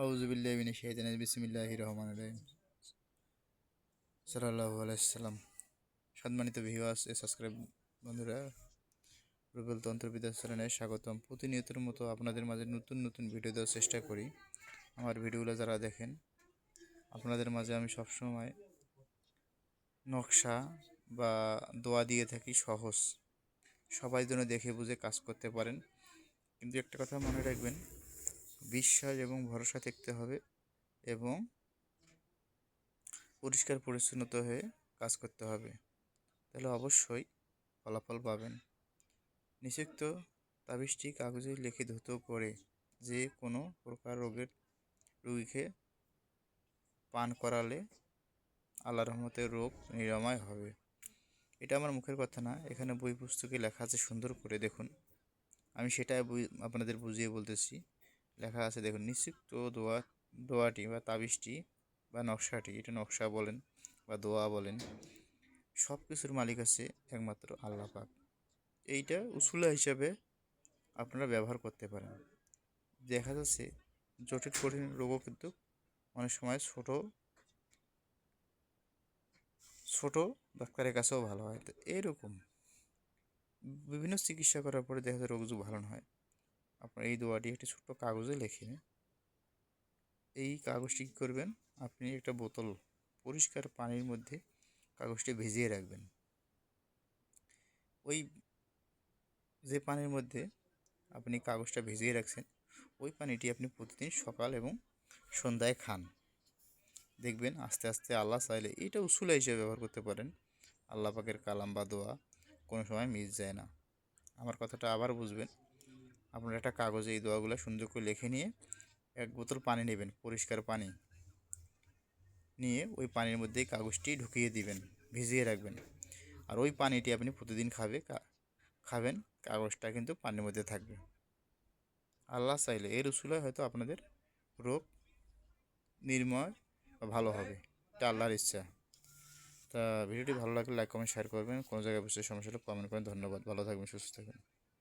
আউজুবিল্লাহ mini শাহিদান বিসমিল্লাহ রহমান রহিম সাল্লাহ আলাইসাল্লাম সম্মানিত ভিওয়াস এ সাবস্ক্রাইব বন্ধুরা, রুবেল তন্ত্রবিদ্যা চ্যানেলে স্বাগতম। প্রতিনিয়তের মতো আপনাদের মাঝে নতুন নতুন ভিডিও দেওয়ার চেষ্টা করি। আমার ভিডিওগুলো যারা দেখেন, আপনাদের মাঝে আমি সবসময় নকশা বা দোয়া দিয়ে থাকি সহজ। সবাই যেন দেখে বুঝে কাজ করতে পারেন। কিন্তু একটা কথা মনে রাখবেন বিশ্বাস এবং ভরসা থাকতে হবে এবং পরিষ্কার পরিচ্ছন্নতা হয়ে কাজ করতে হবে। তাহলে অবশ্যই ফলাফল পাবেন। নিষিক্ত তাবিজটি কাগজে লিখে ধুত করে যে কোনো প্রকার রোগের রুগীকে পান করালে আল্লাহ রহমতের রোগ নিরাময় হবে। এটা আমার মুখের কথা না, এখানে বই পুস্তকে লেখা আছে, সুন্দর করে দেখুন। আমি সেটাই বই আপনাদের বুঝিয়ে বলতেছি। লেখা আছে দেখুন, নিশ্চিত দোয়া, দোয়াটি বা তাবিজটি বা নকশাটি, এটা নকশা বলেন বা দোয়া বলেন সব কিছুর মালিক আছে একমাত্র আল্লাহ পাক। এইটা উসুলা হিসাবে আপনারা ব্যবহার করতে পারেন। দেখা যাচ্ছে জটিল, কঠিন রোগও কিন্তু অনেক সময় ছোট ছোট ডাক্তারের কাছেও ভালো হয়। তো এরকম বিভিন্ন চিকিৎসা করার পরে দেখা যায় রোগ ভালো হয়। আপনার এই দোয়াটি একটি ছোট্ট কাগজে লিখে এই কাগজটি কী করবেন? আপনি একটা বোতল পরিষ্কার পানির মধ্যে কাগজটি ভিজিয়ে রাখবেন। ওই যে পানির মধ্যে আপনি কাগজটা ভিজিয়ে রাখছেন, ওই পানিটি আপনি প্রতিদিন সকাল এবং সন্ধ্যায় খান। দেখবেন আস্তে আস্তে আল্লাহ চাইলে এটা উসুলা হিসেবে ব্যবহার করতে পারেন। আল্লাহ পাকের কালাম বা দোয়া কোনো সময় মিস যায় না। আমার কথাটা আবার বুঝবেন। আপনার একটা কাগজে এই দোয়াগুলো সুন্দর করে লিখে নিয়ে এক বোতল পানি নেবেন, পরিষ্কার পানি। নিয়ে ওই পানির মধ্যেই কাগজটি ঢুকিয়ে দিবেন, ভিজিয়ে রাখবেন। আর ওই পানিটি আপনি প্রতিদিন খাবে খাবেন, কাগজটা কিন্তু পানির মধ্যে থাকবে। আল্লাহ চাইলে এর উসুলে হয়তো আপনাদের রোগ নির্ময় ভালো হবে, এটা আল্লাহর ইচ্ছা। তা ভিডিওটি ভালো লাগলে লাইক কমেন্ট শেয়ার করবেন। কোনো জায়গায় বসে সমস্যা হলে কমেন্ট করেন। ধন্যবাদ। ভালো থাকবেন, সুস্থ থাকবেন।